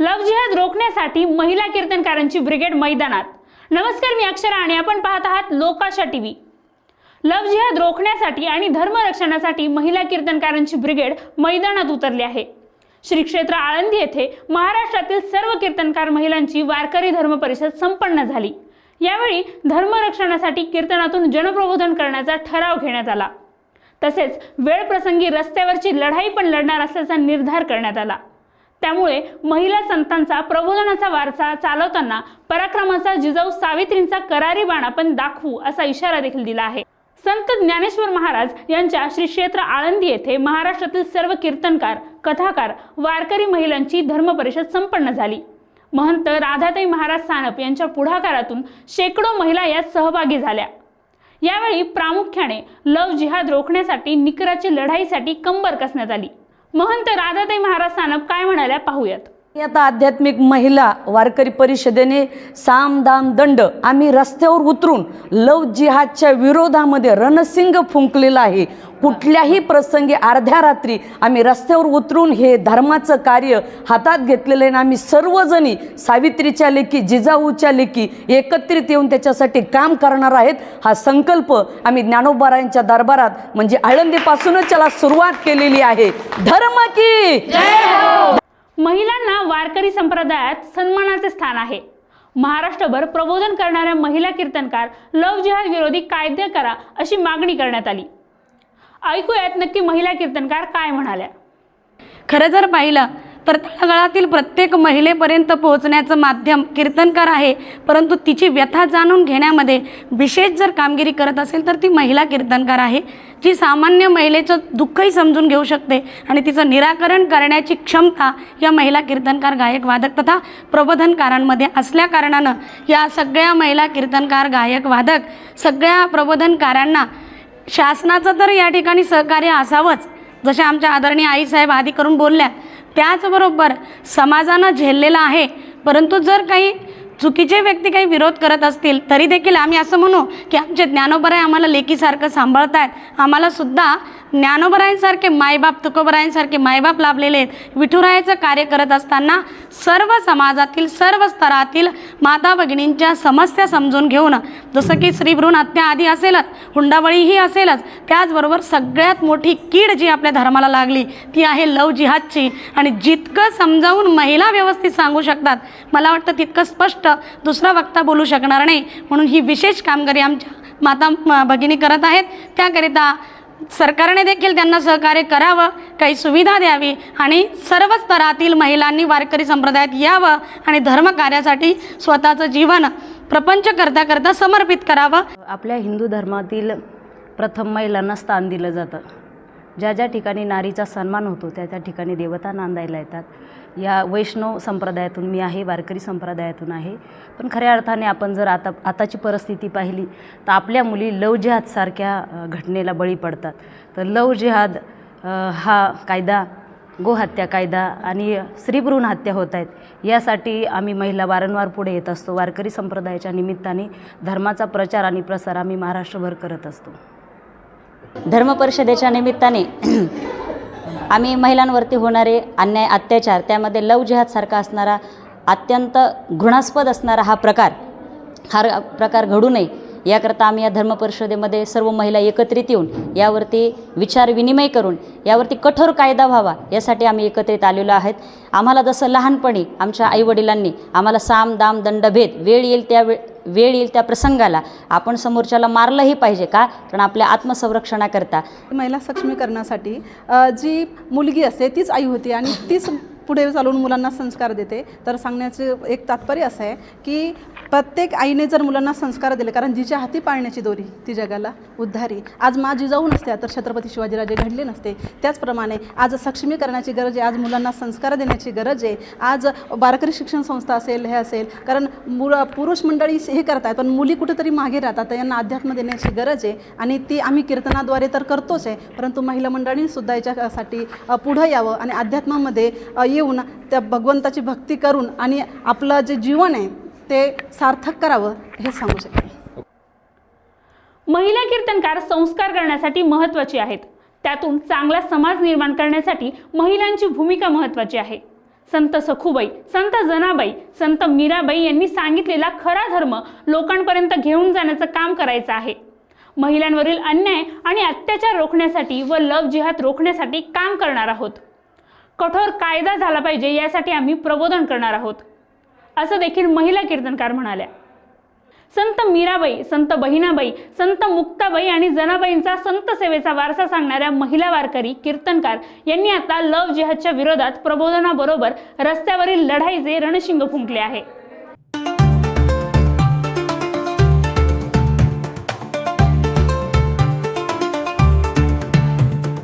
लव जिहाद रोखण्यासाठी महिला कीर्तनकारांची ब्रिगेड मैदानात. नमस्कार मी अक्षरा आणि आपण पाहत आहात लोकाशा टीव्ही. लव जिहाद रोखण्यासाठी आणि धर्मरक्षणासाठी महिला कीर्तनकारांची ब्रिगेड मैदानात उतरली आहे. श्री क्षेत्र आळंदी येथे महाराष्ट्रातील सर्व कीर्तनकार महिलांची वारकरी धर्म परिषद संपन्न झाली. यावेळी धर्मरक्षणासाठी कीर्तनातून जनप्रबोधन करण्याचा ठराव घेण्यात आला. तसेच वेळप्रसंगी रस्त्यावरची लढाई पण लढणार असल्याचा निर्धार करण्यात आला. त्यामुळे महिला संतांचा प्रबोधनाचा वारसा चालवताना पराक्रमाचा जिजाऊ सावित्रींचा करारी बाण आपण दाखवू असा इशारा देखील दिला आहे. संत ज्ञानेश्वर महाराज यांच्या श्री क्षेत्र आळंदी येथे महाराष्ट्रातील सर्व कीर्तनकार कथाकार वारकरी महिलांची धर्मपरिषद संपन्न झाली. महंत राधाताई महाराज सानप यांच्या पुढाकारातून शेकडो महिला यात सहभागी झाल्या. यावेळी प्रामुख्याने लव जिहाद रोखण्यासाठी निकराची लढाईसाठी कंबर कसण्यात आली. महंत राधाताई महाराज सानप काय म्हणाल्या पाहूयात. आता आध्यात्मिक महिला वारकरी परिषदेने साम दाम दंड आम्ही रस्त्यावर उतरून लव जिहादच्या विरोधामध्ये रणसिंग फुंकलेला आहे. कुठल्याही प्रसंगी अर्ध्या रात्री आम्ही रस्त्यावर उतरून हे धर्माचं कार्य हातात घेतलेलं आहे आणि आम्ही सर्वजणी सावित्रीच्या लेखी जिजाऊच्या लेखी एकत्रित येऊन त्याच्यासाठी काम करणार आहेत. हा संकल्प आम्ही ज्ञानोबारायांच्या दरबारात म्हणजे आळंदीपासूनच त्याला सुरुवात केलेली आहे. धर्म की महिलांना वारकरी संप्रदायात सन्मानाचे स्थान आहे. महाराष्ट्रभर प्रबोधन करणाऱ्या महिला कीर्तनकार लव जिहाद विरोधी कायदे करा अशी मागणी करण्यात आली. ऐकूयात नक्की महिला कीर्तनकार काय म्हणाल्या. खरं जर पाहिलं तर तळागाळातील प्रत्येक महिलेपर्यंत पोहोचण्याचं माध्यम कीर्तनकार आहे परंतु तिची व्यथा जाणून घेण्यामध्ये विशेष जर कामगिरी करत असेल तर ती महिला कीर्तनकार आहे जी सामान्य महिलेचं दुःखही समजून घेऊ शकते आणि तिचं निराकरण करण्याची क्षमता या महिला कीर्तनकार गायक वादक तथा प्रबोधनकारांमध्ये असल्या कारणानं या सगळ्या महिला कीर्तनकार गायक वादक सगळ्या प्रबोधनकारांना शासनाचं तर या ठिकाणी सहकार्य असावंच. जसे आमच्या आदरणीय आईसाहेब आधी करून बोलल्या त्याचबरोबर समाजानं झेललेलं आहे. परंतु जर काही चुकीचे व्यक्ती काही विरोध करत असतील तरी देखील आम्ही असं म्हणू की आमचे ज्ञानोबराय आम्हाला लेकीसारखं सांभाळत आहेत आम्हालासुद्धा ज्ञानोबरायांसारखे मायबाप तुकोबरायांसारखे मायबाप लाभलेले आहेत. विठुरायाचं कार्य करत असताना सर्व समाजातील सर्व स्तरातील माता भगिनींच्या समस्या समजून घेऊन जसं की श्रीभ्रूण हत्या आधी असेलच हुंडाबळीही असेलच त्याचबरोबर सगळ्यात मोठी कीड जी आपल्या धर्माला लागली ती आहे लव जिहादची. आणि जितकं समजावून महिला व्यवस्थित सांगू शकतात मला वाटतं तितकं स्पष्ट दुसरा वक्ता बोलू शकणार नाही. म्हणून ही विशेष कामगिरी आमच्या माता भगिनी करत आहेत. त्याकरिता सरकारने देखील त्यांना सहकार्य करावं काही सुविधा द्यावी आणि सर्व स्तरातील महिलांनी वारकरी संप्रदायात यावं आणि धर्मकार्यासाठी स्वतःचं जीवन प्रपंच करता करता समर्पित करावं. आपल्या हिंदू धर्मातील प्रथम महिलांना स्थान दिलं जातं. ज्या ज्या ठिकाणी नारीचा सन्मान होतो त्या त्या ठिकाणी देवता नांदायला येतात. या वैष्णव संप्रदायातून मी आहे वारकरी संप्रदायातून आहे. पण खऱ्या अर्थाने आपण जर आता आताची परिस्थिती पाहिली तर आपल्या मुली लव जिहादसारख्या घटनेला बळी पडतात. तर लव जिहाद हा कायदा गोहत्या कायदा आणि स्त्रीभ्रूण हत्या होत आहेत. यासाठी आम्ही महिला वारंवार पुढे येत असतो. वारकरी संप्रदायाच्या निमित्ताने धर्माचा प्रचार आणि प्रसार आम्ही महाराष्ट्रभर करत असतो. धर्मपरिषदेच्या निमित्ताने आम्ही महिलांवरती होणारे अन्याय अत्याचार त्यामध्ये लव जिहादसारखा असणारा अत्यंत घृणास्पद असणारा हा प्रकार हा प्रकार घडू नये याकरता आम्ही या धर्मपरिषदेमध्ये सर्व महिला एकत्रित येऊन यावरती विचार विनिमय करून यावरती कठोर कायदा व्हावा यासाठी आम्ही एकत्रित आलेलो आहेत. आम्हाला जसं लहानपणी आमच्या आईवडिलांनी आम्हाला साम दाम दंडभेद वेळ येईल त्या वे वेळ येईल त्या प्रसंगाला. आपण समोरच्याला मारलंही पाहिजे का? कारण आपल्या आत्मसंरक्षणाकरता. महिला सक्षमीकरणासाठी जी मुलगी असते तीच आई होती आणि तीच पुढे चालून मुलांना संस्कार देते. तर सांगण्याचं एक तात्पर्य असं आहे की प्रत्येक आईने जर मुलांना संस्कार दिले कारण जिच्या हाती पाळण्याची दोरी ती जगाला उद्धारी. आज मा जिजाऊ नसत्या तर छत्रपती शिवाजीराजे घडले नसते. त्याचप्रमाणे आज सक्षमीकरणाची गरज आहे आज मुलांना संस्कार देण्याची गरज आहे. आज बारकरी शिक्षण संस्था असेल हे असेल कारण मुलं पुरुष मंडळी हे करतात पण मुली कुठेतरी मागे राहतात यांना अध्यात्म देण्याची गरज आहे. आणि ती आम्ही कीर्तनाद्वारे तर करतोच आहे परंतु महिला मंडळींसुद्धा याच्यासाठी पुढं यावं. आणि अध्यात्मामध्ये येऊन त्या भगवंताची भक्ती करून आणि आपलं जे जीवन आहे ते सार्थक करावं हे सांगू शकते महिला कीर्तनकार संस्कार करण्यासाठी महत्त्वाचे आहेत. त्यातून चांगला समाज निर्माण करण्यासाठी महिलांची भूमिका महत्त्वाची आहे. संत सखूबाई संत जनाबाई संत मीराबाई यांनी सांगितलेला खरा धर्म लोकांपर्यंत घेऊन जाण्याचं काम करायचं आहे. महिलांवरील अन्याय आणि अत्याचार रोखण्यासाठी व लव जिहाद रोखण्यासाठी काम करणार आहोत. कठोर कायदा झाला पाहिजे यासाठी आम्ही प्रबोधन करणार आहोत. असं देखील महिला कीर्तनकार म्हणाल्या. संत मीराबाई संत बहिणाबाई संत मुक्ताबाई आणि जनाबाईंचा संत सेवेचा वारसा सांगणाऱ्या महिला वारकरी कीर्तनकार यांनी आता लव जिहादच्या विरोधात प्रबोधनाबरोबर रस्त्यावरील लढाईचे रणशिंग फुंकले आहे.